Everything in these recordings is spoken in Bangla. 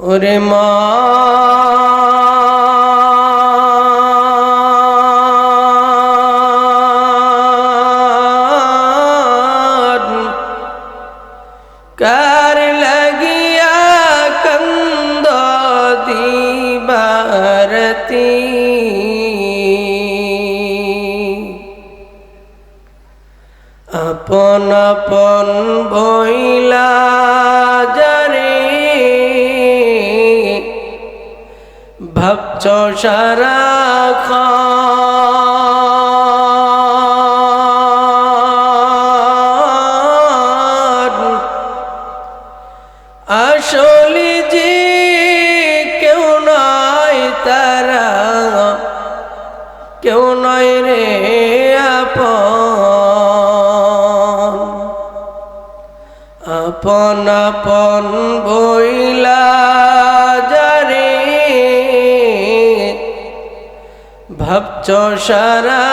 ওরে মা। কার লাগিয়া কন্দ দিবারতি? আপন আপন বইলা ভক্ত সারা আসলি কেউ নয় তারা কেউ নয় রে আপন আপন বইলা ভাবছ সারা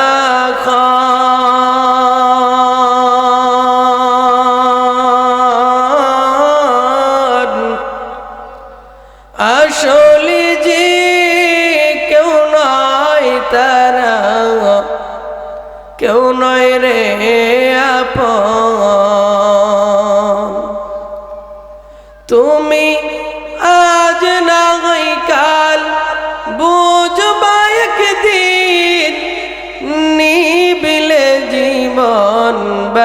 আসলে যে কেউ নয় তারা, কেউ নয় রে আপন। তুমি আজ না কাল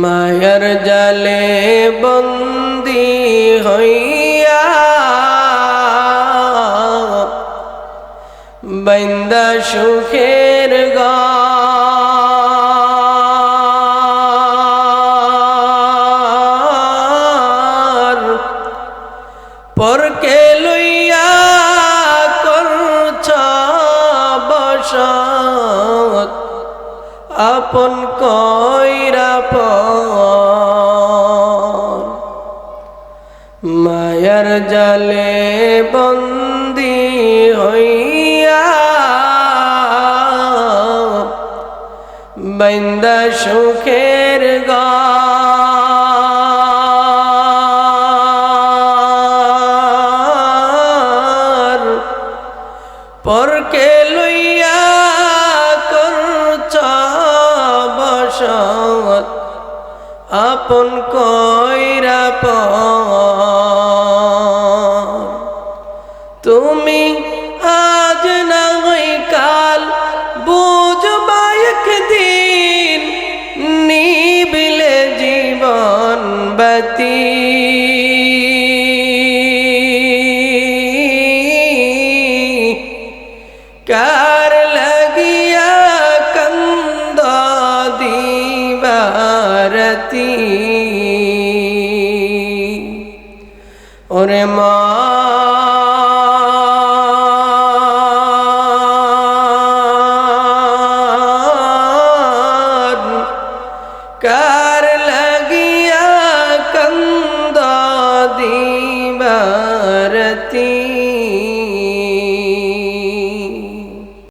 মায়ার জালে বন্দি হইয়া বন্দা সুখের গার পরকে আপন কইরা মায়ার জালে বন্দি হইয়া বন্দা সুখের গার পরকে লইয়া আপন কইরা পর। তুমি আজ না হই কাল বুঝবা একদিন নিবিলে জীবন বাতি কার ওরে মা। কার